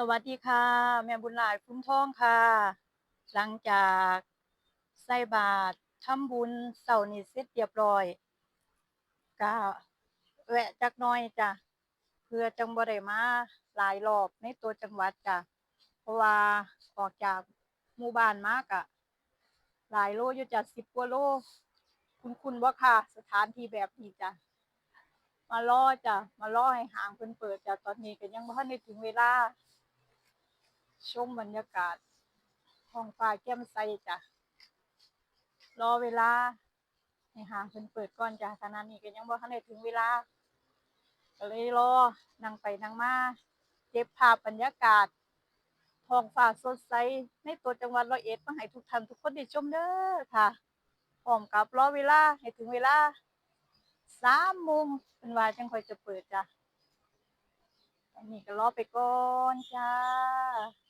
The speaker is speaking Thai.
สวัสดีค่ะ แม่บุญหลายคุ้มทองค่ะ หลังจากใส่บาตรทำบุญเสาร์นี้เสร็จเรียบร้อยก็แวะจักน้อยจ้ะเพื่อจังบ่ได้มาหลายรอบในตัวจังหวัดจ้ะเพราะว่าออกจากหมู่บ้านมากอะหลายโลอยู่จ้ะสิบกว่าโล คุณคุณบ่ค่ะ สถานที่แบบนี้จ้ะมารอจ้ะมารอให้หางเพิ่นเปิดจ้ะตอนนี้ก็ยังบ่ทันได้ถึงเวลา ชมบรรยากาศท้องฟ้าแจ่มใสจ้ะ รอเวลาให้หางเพิ่นเปิดก่อนจ้ะขณะนี้ก็ยังบ่ทันได้ถึงเวลา ก็เลยรอนั่งไปนั่งมาเก็บภาพบรรยากาศท้องฟ้าสดใสในตัวจังหวัดร้อยเอ็ดมาให้ทุกท่านทุกคนได้ชมเด้อค่ะพร้อมกับรอเวลาให้ถึงเวลาสามโมงเป็นว่าจังค่อยจะเปิดจ้ะอันนี้ก็รอไปก่อนจ้า